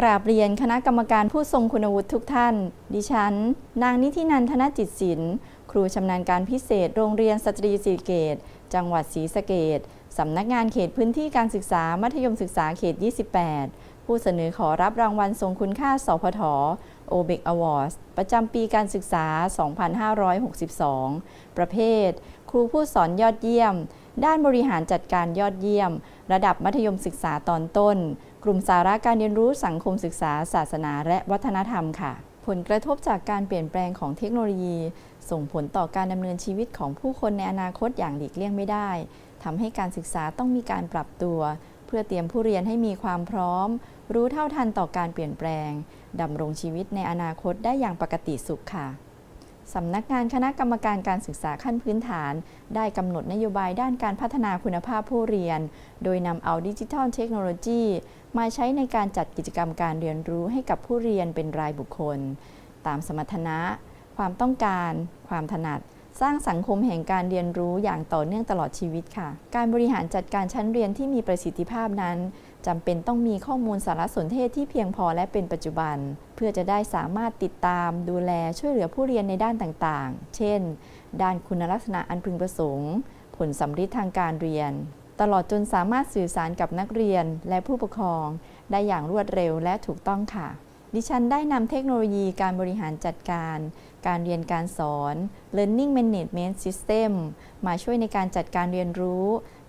กราบเรียนคณะกรรมการผู้ทรงคุณวุฒิทุกท่าน ดิฉัน นางนิธินันทนจิตศิลป์ครูชำนาญการพิเศษโรงเรียนสตรีศรีเกต จังหวัดศรีสะเกดสำนักงานเขตพื้นที่การศึกษามัธยมศึกษาเขต 28 ผู้เสนอขอรับรางวัลทรงคุณค่าสพท โอเบกอวอร์ดประจำปีการศึกษา 2562 ประเภท ครูผู้สอนยอดเยี่ยม ด้านบริหารจัดการยอดเยี่ยม ระดับมัธยมศึกษาตอนต้น กลุ่มสาระการเรียนรู้สังคมศึกษา ศาสนาและวัฒนธรรมค่ะ ผลกระทบจากการเปลี่ยนแปลงของเทคโนโลยี ส่งผลต่อการดำเนินชีวิตของผู้คนในอนาคตอย่างหลีกเลี่ยงไม่ได้ทำให้การศึกษาต้องมีการปรับตัว เพื่อเตรียมผู้เรียนให้มีความพร้อม รู้เท่าทันต่อการเปลี่ยนแปลงดำรงชีวิตในอนาคตได้อย่างปกติสุขค่ะสำนักงานคณะกรรมการการศึกษาขั้นพื้นฐาน ได้กำหนดนโยบายด้านการพัฒนาคุณภาพผู้เรียน โดยนำเอาดิจิทัลเทคโนโลยีมาใช้ในการจัดกิจกรรมการเรียนรู้ให้กับผู้เรียนเป็นรายบุคคล ตามสมรรถนะ ความต้องการ ความถนัด สร้างสังคมแห่งการเรียนรู้อย่างต่อเนื่องตลอดชีวิตค่ะ การบริหารจัดการชั้นเรียนที่มีประสิทธิภาพนั้น จำเป็นต้องมีข้อมูลสารสนเทศที่เพียงพอและเป็นปัจจุบัน เพื่อจะได้สามารถติดตามดูแลช่วยเหลือผู้เรียนในด้านต่างๆ เช่น ด้านคุณลักษณะอันพึงประสงค์ ผลสำฤทธิ์ทางการเรียน ตลอดจนสามารถสื่อสารกับนักเรียนและผู้ปกครอง ได้อย่างรวดเร็วและถูกต้องค่ะ ดิฉันได้นำเทคโนโลยีการบริหารจัดการ การเรียนการสอน Learning Management System มาช่วยในการจัดการเรียนรู้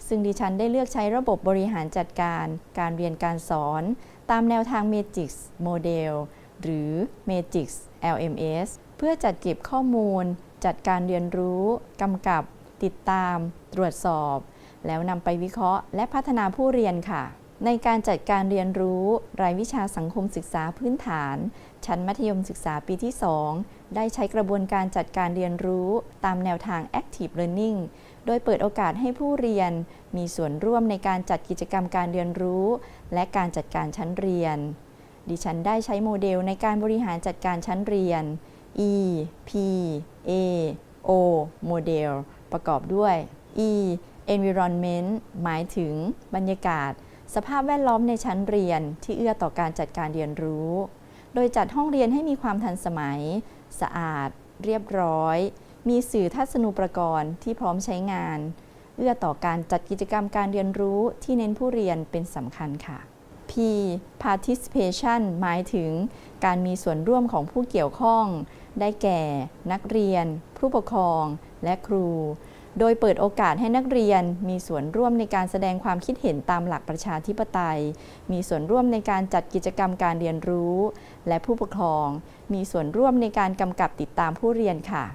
ซึ่งดิฉันได้เลือกใช้ระบบบริหารจัดการ การเรียนการสอน ตามแนวทาง Magix Model หรือ Magix LMS เพื่อจัดเก็บข้อมูล จัดการเรียนรู้ กำกับ ติดตาม ตรวจสอบ แล้วนำไปวิเคราะห์ และพัฒนาผู้เรียนค่ะ ในการจัดการเรียนรู้รายวิชาสังคมศึกษาพื้นฐาน ชั้นมัธยมศึกษาปีที่ 2 ได้ใช้กระบวนการจัดการเรียนรู้ตามแนวทาง Active Learning โดยเปิดโอกาสให้ผู้เรียน มีส่วนร่วมในการจัดกิจกรรมการเรียนรู้ และการจัดการชั้นเรียน ดิฉันได้ใช้โมเดลในการบริหารจัดการชั้นเรียน E P A O โมเดลประกอบด้วย E environment หมายถึงบรรยากาศ สภาพแวดล้อมในชั้นเรียนที่เอื้อต่อการจัดการเรียนรู้ โดยจัดห้องเรียนให้มีความทันสมัย สะอาด เรียบร้อย มีสื่อทัศนูปกรณ์ที่พร้อมใช้งาน เอื้อต่อการจัดกิจกรรมการเรียนรู้ที่เน้นผู้เรียนเป็นสำคัญค่ะ P participation หมายถึงการมีส่วนร่วมของผู้เกี่ยวข้อง ได้แก่ นักเรียน ผู้ปกครอง และครู โดยเปิดโอกาสให้นักเรียน มีส่วนร่วมในการแสดงความคิดเห็นตามหลักประชาธิปไตย มีส่วนร่วมในการจัดกิจกรรมการเรียนรู้ และผู้ปกครอง มีส่วนร่วมในการกำกับติดตามผู้เรียนค่ะ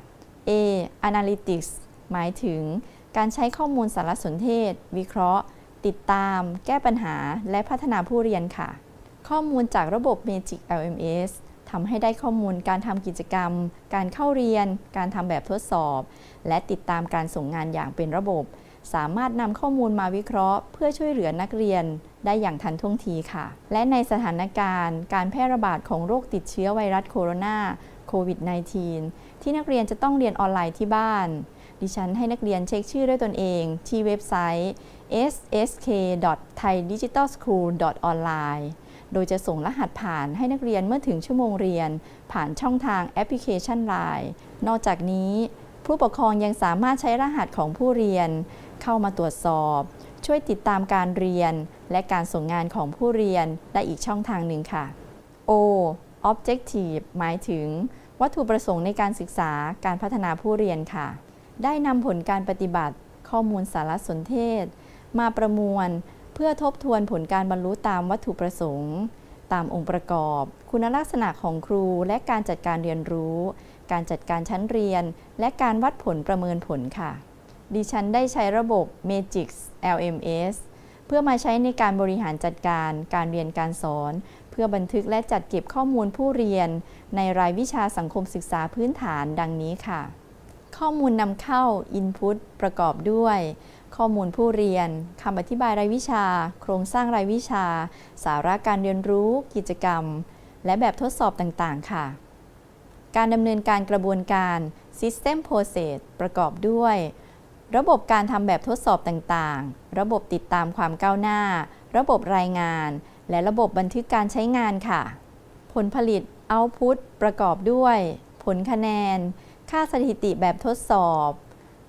A analytics หมายถึง การใช้ข้อมูลสารสนเทศ วิเคราะห์ ติดตาม แก้ปัญหา และพัฒนาผู้เรียนค่ะ ข้อมูลจากระบบ Magic LMS ทำให้ได้ข้อมูลการทำกิจกรรม การเข้าเรียน การทำแบบทดสอบ และติดตามการส่งงานอย่างเป็นระบบ สามารถนำข้อมูลมาวิเคราะห์ เพื่อช่วยเหลือนักเรียนได้อย่างทันท่วงทีค่ะ และในสถานการณ์ การแพร่ระบาดของโรคติดเชื้อไวรัสโคโรนาโควิด -19 ที่นักเรียนจะต้องเรียนออนไลน์ที่บ้าน ดิฉันให้นักเรียนเช็คชื่อด้วยตนเอง ที่เว็บไซต์ ssk.thaidigitalschool.online โดยจะส่งรหัสผ่านให้นักเรียนเมื่อถึงชั่วโมงเรียน ผ่านช่องทางแอปพลิเคชัน Line นอกจากนี้ ผู้ปกครองยังสามารถใช้รหัสของผู้เรียน เข้ามาตรวจสอบ ช่วยติดตามการเรียน และการส่งงานของผู้เรียนได้อีกช่องทางหนึ่งค่ะ O objective หมายถึง วัตถุประสงค์ในการศึกษาการพัฒนาผู้เรียนค่ะ ได้นำผลการปฏิบัติ ข้อมูลสารสนเทศ มาประมวล เพื่อทบทวนผลการบรรลุตามวัตถุประสงค์ ตามองค์ประกอบ คุณลักษณะของครูและการจัดการเรียนรู้ การจัดการชั้นเรียน และการวัดผลประเมินผลค่ะ ดิฉันได้ใช้ระบบ Magix LMS เพื่อมาใช้ในการบริหารจัดการการเรียนการสอน เพื่อบันทึกและจัดเก็บข้อมูลผู้เรียน ในรายวิชาสังคมศึกษาพื้นฐานดังนี้ค่ะ ข้อมูลนำเข้า Input ประกอบด้วย ข้อมูลผู้เรียนคำอธิบายรายวิชา โครงสร้างรายวิชา สาระการเรียนรู้ กิจกรรม และแบบทดสอบต่างๆ ค่ะ การดำเนินการกระบวนการ System Process ประกอบด้วย ระบบการทำแบบทดสอบต่างๆ ระบบติดตามความก้าวหน้า ระบบรายงาน และระบบบันทึกการใช้งานค่ะ ผลผลิต Output ประกอบด้วย ผลคะแนน ค่าสถิติแบบทดสอบ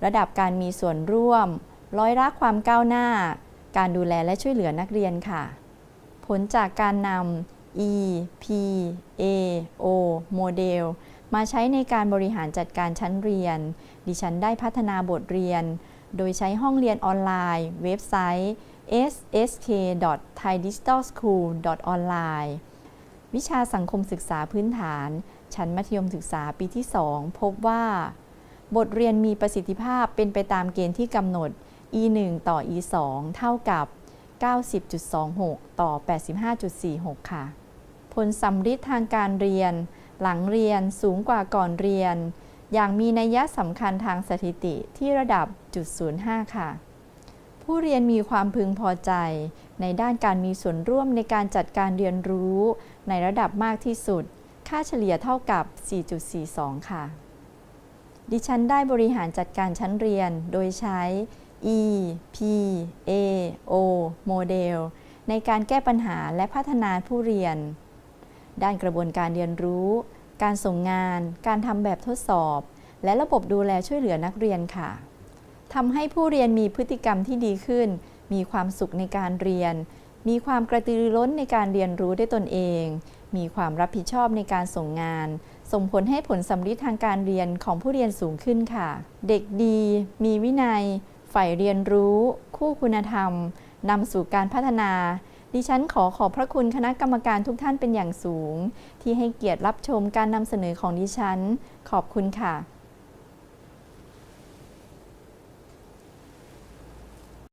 ระดับการมีส่วนร่วม ร้อยละความก้าวหน้า การดูแลและช่วยเหลือนักเรียนค่ะ ผลจากการนำ E P A O โมเดลมาใช้ในการบริหารจัดการชั้นเรียน ดิฉันได้พัฒนาบทเรียน โดยใช้ห้องเรียนออนไลน์ เว็บไซต์ ssk.thaidigitalschool.online วิชาสังคมศึกษาพื้นฐาน ชั้นมัธยมศึกษาปีที่ 2 พบว่า บทเรียนมีประสิทธิภาพเป็นไปตามเกณฑ์ที่กำหนด E 1ต่อ E 2เท่ากับ 90.26 ต่อ 85.46 ค่ะ ผลสัมฤทธิ์ทางการเรียน หลังเรียนสูงกว่าก่อนเรียน อย่างมีนัยสำคัญทางสถิติที่ระดับจุด05 ค่ะ ผู้เรียนมีความพึงพอใจ ในด้านการมีส่วนร่วมในการจัดการเรียนรู้ ในระดับมากที่สุด ค่าเฉลี่ยเท่ากับ 4.42 ค่ะ ดิฉันได้บริหารจัดการชั้นเรียนโดยใช้ E P A O โมเดลในการแก้ปัญหาและพัฒนาผู้เรียน ด้านกระบวนการเรียนรู้ การส่งงาน การทำแบบทดสอบ และระบบดูแลช่วยเหลือนักเรียนค่ะทำให้ผู้เรียนมีพฤติกรรมที่ดีขึ้น มีความสุขในการเรียน มีความกระตือรือร้นในการเรียนรู้ด้วยตนเอง มีความรับผิดชอบในการส่งงาน ส่งผลให้ผลสำลิดทางการเรียนของผู้เรียนสูงขึ้นค่ะ เด็กดี มีวินัย ฝ่ายเรียนรู้ คู่คุณธรรมนำสู่การพัฒนา ดิฉันขอขอบพระคุณคณะกรรมการทุกท่านเป็นอย่างสูง ที่ให้เกียรติรับชมการนำเสนอของดิฉัน ขอบคุณค่ะ